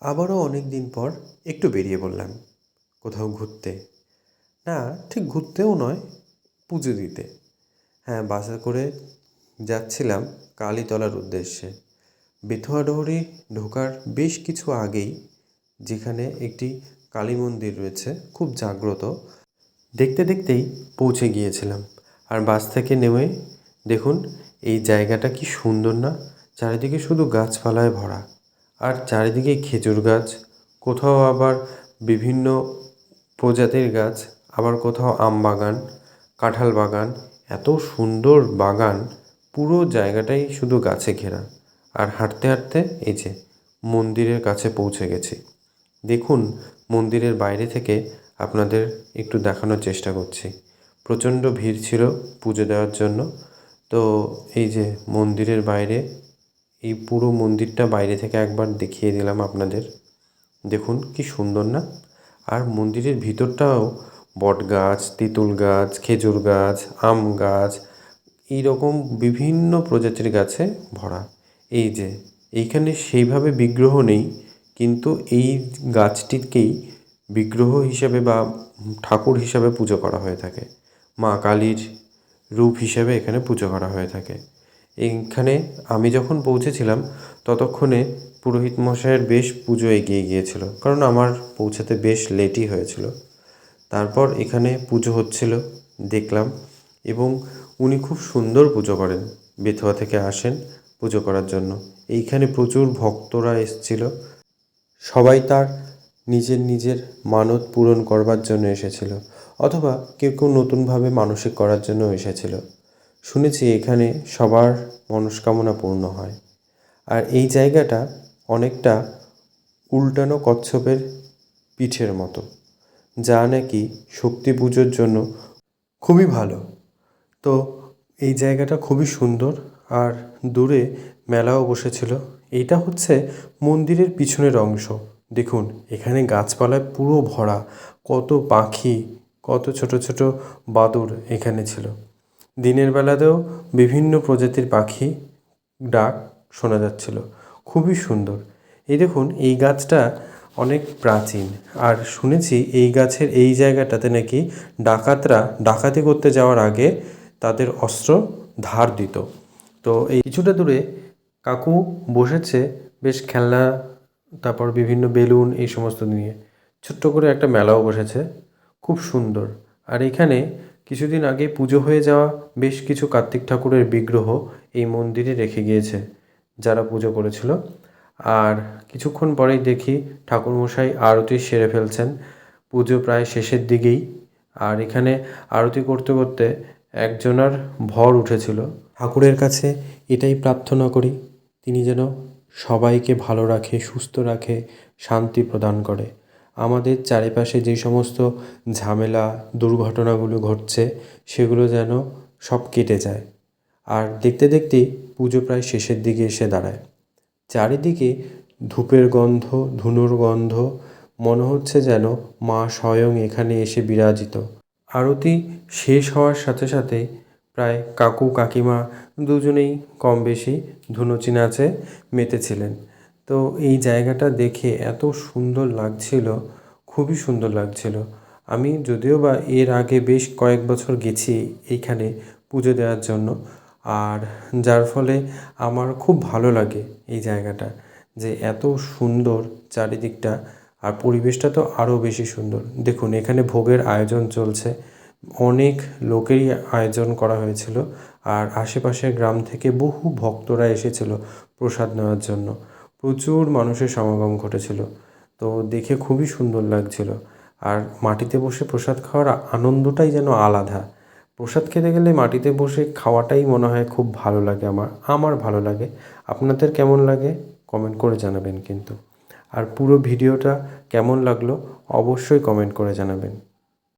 আবারও অনেক দিন পর একটু বেরিয়ে পড়লাম কোথাও ঘুরতে। না, ঠিক ঘুরতেও নয়, পুজো দিতে। হ্যাঁ বাসে করে যাচ্ছিলাম কালীতলার উদ্দেশ্যে। বেথুয়া ডহরি ঢোকার বেশ কিছু আগেই যেখানে একটি কালী মন্দির রয়েছে, খুব জাগ্রত। দেখতে দেখতেই পৌঁছে গিয়েছিলাম। আর বাস থেকে নেমে দেখুন, এই জায়গাটা কি সুন্দর না, চারিদিকে শুধু গাছপালায় ভরা। আর চারিদিকে খেজুর গাছ, কোথাও আবার বিভিন্ন প্রজাতির গাছ, আবার কোথাও আম বাগান, কাঁঠাল বাগান, এত সুন্দর বাগান, পুরো জায়গাটাই শুধু গাছে ঘেরা। আর হাঁটতে হাঁটতে এই যে মন্দিরের কাছে পৌঁছে গেছি। দেখুন, মন্দিরের বাইরে থেকে আপনাদের একটু দেখানোর চেষ্টা করছি। প্রচণ্ড ভিড় ছিল পুজো দেওয়ার জন্য। তো এই যে মন্দিরের বাইরে এই পুরো মন্দিরটা বাইরে থেকে একবার দেখিয়ে দিলাম আপনাদের। দেখুন কি সুন্দর না? আর মন্দিরের ভিতরটাও বট গাছ, তেঁতুল গাছ, খেজুর গাছ, আম গাছ এই রকম বিভিন্ন প্রজাতির গাছে ভরা। এই যে, এইখানে সেইভাবে বিগ্রহ নেই, কিন্তু এই গাছটিকেই বিগ্রহ হিসাবে বা ঠাকুর হিসাবে পুজো করা হয়ে থাকে। মা কালীর রূপ হিসাবে এখানে পুজো করা হয়ে থাকে। এইখানে আমি যখন পৌঁছেছিলাম, ততক্ষণে পুরোহিত মশাইয়ের বেশ পুজো এগিয়ে গিয়েছিল, কারণ আমার পৌঁছাতে বেশ লেটই হয়েছিল। তারপর এখানে পুজো হচ্ছিল, দেখলাম, এবং উনি খুব সুন্দর পুজো করেন, বেথুয়া থেকে আসেন পুজো করার জন্য। এইখানে প্রচুর ভক্তরা এসছিল। সবাই তার নিজের নিজের মানত পূরণ করবার জন্য এসেছিল, অথবা কেউ কেউ নতুনভাবে মানসিক করার জন্য এসেছিল। শুনেছি এখানে সবার মনস্কামনা পূর্ণ হয়। আর এই জায়গাটা অনেকটা উল্টানো কচ্ছপের পিঠের মতো, যা নাকি শক্তি পুজোর জন্য খুবই ভালো। তো এই জায়গাটা খুবই সুন্দর, আর দূরে মেলাও বসেছিল। এইটা হচ্ছে মন্দিরের পিছনের অংশ। দেখুন, এখানে গাছপালায় পুরো ভরা, কত পাখি, কত ছোট ছোট বাদুড় এখানে ছিল। দিনের বেলাতেও বিভিন্ন প্রজাতির পাখি, ডাক শোনা যাচ্ছিল। খুবই সুন্দর। এই দেখুন, এই গাছটা অনেক প্রাচীন। আর শুনেছি এই গাছের এই জায়গাটাতে নাকি ডাকাতরা ডাকাতি করতে যাওয়ার আগে তাদের অস্ত্র ধার দিত। তো এই কিছুটা দূরে কাকু বসেছে বেশ খেলনা, তারপর বিভিন্ন বেলুন, এই সমস্ত নিয়ে। ছোট্ট করে একটা মেলাও বসেছে। খুব সুন্দর। আর এখানে কিছুদিন আগে পুজো হয়ে যাওয়া বেশ কিছু কার্তিক ঠাকুরের বিগ্রহ এই মন্দিরে রেখে গিয়েছে, যারা পুজো করেছিল। আর কিছুক্ষণ পরেই দেখি ঠাকুরমশাই আরতি সেরে ফেলছেন। পুজো প্রায় শেষের দিকেই। আর এখানে আরতি করতে করতে একজনার ভর উঠেছিল। ঠাকুরের কাছে এটাই প্রার্থনা করি, তিনি যেন সবাইকে ভালো রাখে, সুস্থ রাখে, শান্তি প্রদান করে। আমাদের চারিপাশে যে সমস্ত ঝামেলা, দুর্ঘটনাগুলো ঘটছে, সেগুলো যেন সব কেটে যায়। আর দেখতে দেখতেই পুজো প্রায় শেষের দিকে এসে দাঁড়ায়। চারিদিকে ধূপের গন্ধ, ধুনোর গন্ধ, মনে হচ্ছে যেন মা স্বয়ং এখানে এসে বিরাজিত। আরতি শেষ হওয়ার সাথে সাথে প্রায় কাকু, কাকিমা দুজনেই কম বেশি ধুনুচি নাচে মেতেছিলেন। তো এই জায়গাটা দেখে এত সুন্দর লাগছিল, খুবই সুন্দর লাগছিল। আমি যদিও বা এর আগে বেশ কয়েক বছর গেছি এইখানে পুজো দেওয়ার জন্য, আর যার ফলে আমার খুব ভালো লাগে এই জায়গাটা, যে এত সুন্দর চারিদিকটা, আর পরিবেশটা তো আরও বেশি সুন্দর। দেখুন, এখানে ভোগের আয়োজন চলছে, অনেক লোকেরই আয়োজন করা হয়েছিল, আর আশেপাশের গ্রাম থেকে বহু ভক্তরা এসেছিল প্রসাদ নেওয়ার জন্য। প্রচুর মানুষের সমাগম ঘটেছিল। তো দেখে খুবই সুন্দর লাগছিল। আর মাটিতে বসে প্রসাদ খাওয়ার আনন্দটাই যেন আলাদা। প্রসাদ খেতে গেলে মাটিতে বসে খাওয়াটাই মনে হয় খুব ভালো লাগে আমার আমার ভালো লাগে। আপনাদের কেমন লাগে কমেন্ট করে জানাবেন কিন্তু। আর পুরো ভিডিওটা কেমন লাগল অবশ্যই কমেন্ট করে জানাবেন।